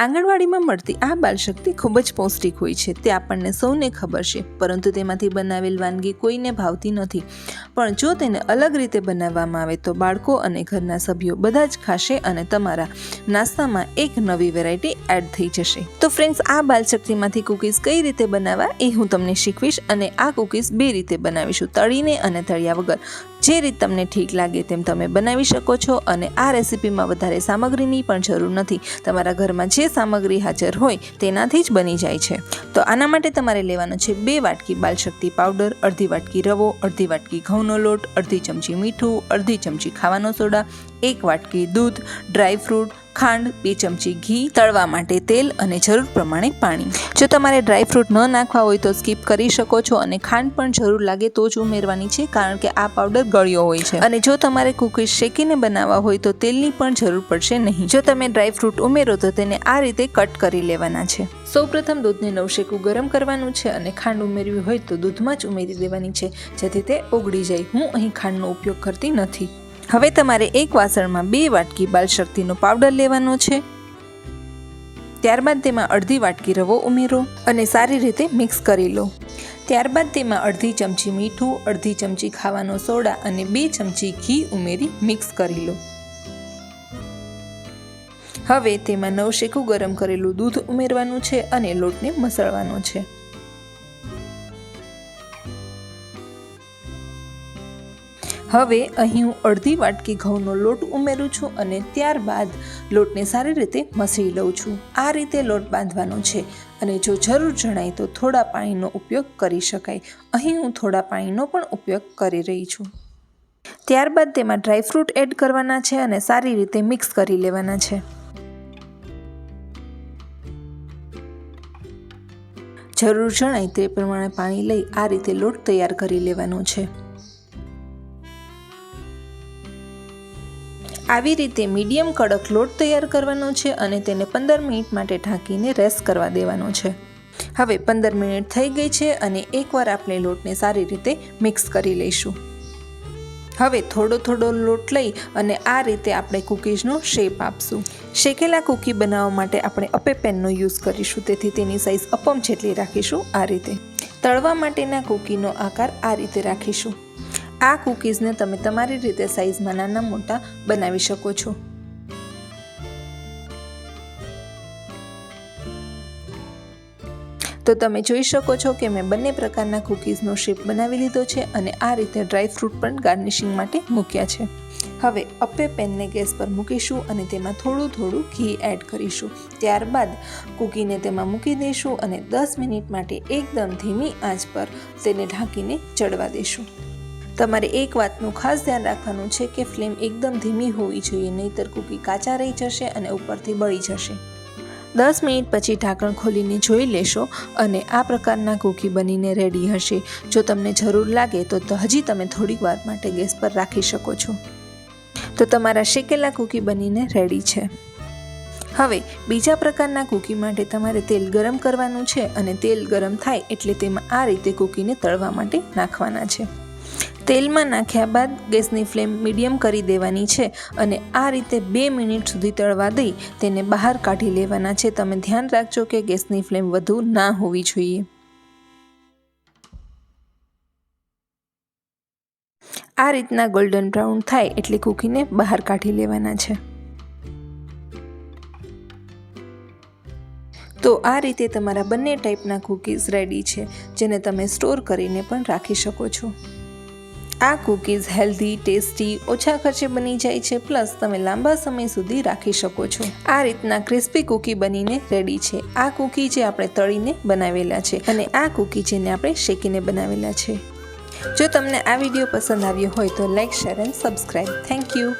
આંગણવાડીમાં મળતી આ બાલશક્તિ ખૂબ જ પૌષ્ટિક હોય છે, તે આપણને સૌને ખબર છે, પરંતુ તેમાંથી બનાવેલ વાનગી કોઈને ભાવતી નથી. પણ જો તેને અલગ રીતે બનાવવામાં આવે તો બાળકો અને ઘરના સભ્યો બધા જ ખાશે અને તમારા નાસ્તામાં એક નવી વેરાયટી એડ થઈ જશે. તો ફ્રેન્ડ્સ, આ બાલશક્તિમાંથી કૂકીઝ કઈ રીતે બનાવવા એ હું તમને શીખવીશ અને આ કૂકીઝ બે રીતે બનાવીશું, તળીને અને તળ્યા વગર. જે રીત તમને ઠીક લાગે તેમ તમે બનાવી શકો છો અને આ રેસીપીમાં વધારે સામગ્રીની પણ જરૂર નથી. તમારા ઘરમાં જે સામગ્રી હાજર હોય તેનાથી જ બની જાય છે. તો આના માટે તમારે લેવાનો છે બે વાટકી બાલશક્તિ પાવડર, અડધી વાટકી રવો, અડધી વાટકી ઘઉંનો લોટ, અડધી ચમચી મીઠું, અડધી ચમચી ખાવાનો સોડા, એક વાટકી દૂધ ડ્રાય ફ્રૂટ ખાંડ, બે ચમચી ઘી, તળવા માટે તેલ અને જરૂર પ્રમાણે પાણી. જો તમારે ડ્રાય ફ્રૂટ ન નાખવા હોય તો સ્કીપ કરી શકો છો અને ખાંડ પણ જરૂર લાગે તો જ ઉમેરવાની છે, કારણ કે આ પાવડર ગળ્યો હોય છે. અને જો તમારે કૂકીઝ શેકીને બનાવવા હોય તો તેલની પણ જરૂર પડશે નહીં. જો તમે ડ્રાય ફ્રૂટ ઉમેરો તો તેને આ રીતે કટ કરી લેવાના છે. સૌપ્રથમ દૂધને નવશેકું ગરમ કરવાનું છે અને ખાંડ ઉમેરવી હોય તો દૂધમાં જ ઉમેરી દેવાની છે, જેથી તે ઓગળી જાય. હું અહીં ખાંડનો ઉપયોગ કરતી નથી. હવે તમારે એક વાસણમાં બે વાટકી બાલશક્તિનો પાવડર લેવાનો છે. ત્યારબાદ તેમાં અડધી વાટકી રવો ઉમેરો અને સારી રીતે મિક્સ કરી લો. ત્યારબાદ તેમાં અડધી ચમચી મીઠું, અડધી ચમચી ખાવાનો સોડા અને બે ચમચી ઘી ઉમેરી મિક્સ કરી લો. હવે તેમાં નવશેકું ગરમ કરેલું દૂધ ઉમેરવાનું છે અને લોટને મસળવાનો છે. હવે અહીં હું અડધી વાટકી ઘઉંનો લોટ ઉમેરું છું અને ત્યારબાદ લોટને સારી રીતે મસળી લઉં છું. આ રીતે લોટ બાંધવાનો છે અને જો જરૂર જણાય તો થોડા પાણીનો ઉપયોગ કરી શકાય. અહીં હું થોડા પાણીનો પણ ઉપયોગ કરી રહી છું. ત્યારબાદ તેમાં ડ્રાયફ્રૂટ એડ કરવાના છે અને સારી રીતે મિક્સ કરી લેવાના છે. જરૂર જણાય તે પ્રમાણે પાણી લઈ આ રીતે લોટ તૈયાર કરી લેવાનો છે. આવી રીતે મીડિયમ કડક લોટ તૈયાર કરવાનો છે અને તેને પંદર મિનિટ માટે ઢાંકીને રેસ્ટ કરવા દેવાનો છે. હવે પંદર મિનિટ થઈ ગઈ છે અને એકવાર આપણે લોટને સારી રીતે મિક્સ કરી લઈશું. હવે થોડો થોડો લોટ લઈ અને આ રીતે આપણે કૂકીઝનો શેપ આપશું. શેકેલા કૂકી બનાવવા માટે આપણે અપે પેનનો યુઝ કરીશું, તેથી તેની સાઇઝ અપમ જેટલી રાખીશું આ રીતે. તળવા માટેના કૂકીનો આકાર આ રીતે રાખીશું. આ કૂકીઝને તમે તમારી રીતે સાઇઝમાં નાના મોટા બનાવી શકો છો. તો તમે જોઈ શકો છો કે મેં બંને પ્રકારના કૂકીઝનો શેપ બનાવી લીધો છે અને આ રીતે ડ્રાય ફ્રૂટ પણ ગાર્નિશિંગ માટે મૂક્યા છે. હવે અપ્પે પેનને ગેસ પર મૂકીશું અને તેમાં થોડું થોડું ઘી એડ કરીશું. ત્યારબાદ કૂકીને તેમાં મૂકી દઈશું અને દસ મિનિટ માટે એકદમ ધીમી આંચ પર તેને ઢાંકીને ચડવા દઈશું. તમારે એક વાતનું ખાસ ધ્યાન રાખવાનું છે કે ફ્લેમ એકદમ ધીમી હોવી જોઈએ, નહીંતર કૂકી કાચા રહી જશે અને ઉપરથી બળી જશે. દસ મિનિટ પછી ઢાંકણ ખોલીને જોઈ લેશો અને આ પ્રકારના કૂકી બનીને રેડી હશે. જો તમને જરૂર લાગે તો હજી તમે થોડીક વાર માટે ગેસ પર રાખી શકો છો. તો તમારા શેકેલા કૂકી બનીને રેડી છે. હવે, બીજા પ્રકારના કૂકી માટે તમારે તેલ ગરમ કરવાનું છે અને તેલ ગરમ થાય એટલે તેમાં આ રીતે કૂકીને તળવા માટે નાખવાના છે. તેલમાં નાખ્યા બાદ ગેસની ફ્લેમ મીડિયમ કરી દેવાની છે અને આ રીતે બે મિનિટ સુધી તળવા દઈ તેને બહાર કાઢી લેવાના છે. તમે ધ્યાન રાખજો કે ગેસની ફ્લેમ વધુ ના હોવી જોઈએ. આ રીતના ગોલ્ડન બ્રાઉન થાય એટલે કૂકીને બહાર કાઢી લેવાના છે. તો આ રીતે તમારા બંને ટાઈપના કૂકીઝ રેડી છે, જેને તમે સ્ટોર કરીને પણ રાખી શકો છો. આ કૂકીઝ હેલ્ધી, ટેસ્ટી, ઓછા ખર્ચે બની જાય છે, પ્લસ તમે લાંબા સમય સુધી રાખી શકો છો. આ રીતના ક્રિસ્પી કૂકી બનીને રેડી છે. આ કૂકી જે આપણે તળીને બનાવેલા છે અને આ કૂકી જેને આપણે શેકીને બનાવેલા છે. જો તમને આ વીડિયો પસંદ આવ્યો હોય તો like share, and subscribe thank you.